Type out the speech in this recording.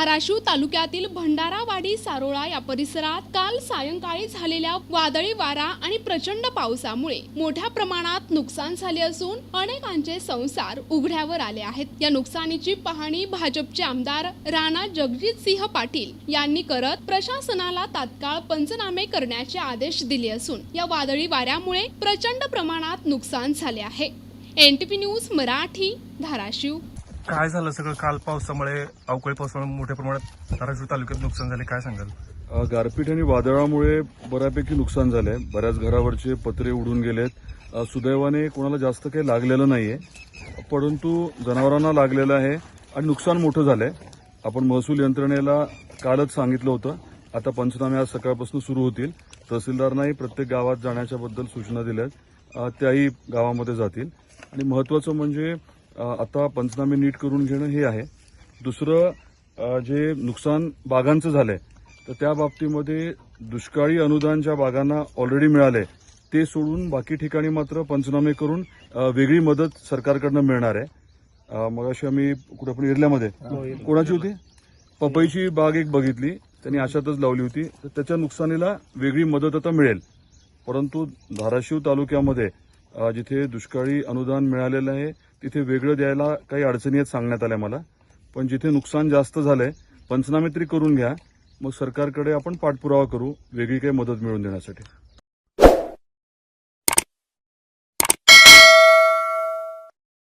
धाराशिव तालुक्यातील भंडारावाडी सारोळा या परिसरात काल सायंकाळी झालेल्या वादळी वारा आणि प्रचंड पावसामुळे मोठ्या प्रमाणात नुकसान झाले असून अनेकांचे संसार उघड्यावर आले आहेत. या नुकसानीची पाहणी भाजपचे आमदार राणा जगजित सिंह पाटील यांनी करत प्रशासनाला तात्काळ पंचनामे करण्याचे आदेश दिले असून या वादळी वाऱ्यामुळे प्रचंड प्रमाणात नुकसान झाले आहे. NTP news Marathi Dharashiv. काय झालं सगळं? काल पावसामुळे अवकाळी पावसामुळे मोठ्या प्रमाणात धाराशिव तालुक्यात नुकसान झाले. काय सांगाल? अ, गारपीट आणि वादळामुळे बऱ्यापैकी नुकसान झालंय. बऱ्याच घरावरचे पत्रे उडून गेलेत. अ, सुदैवाने कोणाला जास्त काही लागलेलं नाहीये. परंतु जनावरांना लागलेलं आहे आणि नुकसान मोठं झालंय. आपण महसूल यंत्रणेला कालच सांगितलं होतं. आता पंचनामे आज सकाळपासून सुरू होतील. तहसीलदारांनाही प्रत्येक गावात जाण्याच्या बद्दल सूचना दिल्यात. अ, त्याही गावामध्ये जातील. आणि महत्वाचं म्हणजे आता पंचनामे नीट करून घेणं हे आहे. दुसरं जे नुकसान बागांचं झालंय तर त्या बाबतीमध्ये दुष्काळी अनुदान ज्या बागांना ऑलरेडी मिळाले ते सोडून बाकी ठिकाणी मात्र पंचनामे करून वेगळी मदत सरकारकडनं मिळणार आहे. मग अशी आम्ही कुठं पण इरल्यामध्ये कोणाची होती? पपईची बाग एक बघितली. त्यांनी अशातच लावली होती. तर त्याच्या नुकसानीला वेगळी मदत आता मिळेल. परंतु धाराशिव तालुक्यामध्ये जिथे दुष्काळी अनुदान मिळालेलं आहे तिथे वेगळं द्यायला काही अडचणी आहेत सांगण्यात आल्या मला. पण जिथे नुकसान जास्त झालंय पंचनामे तरी करून घ्या. मग सरकारकडे आपण पाठपुरावा करू वेगळी काही मदत मिळवून देण्यासाठी.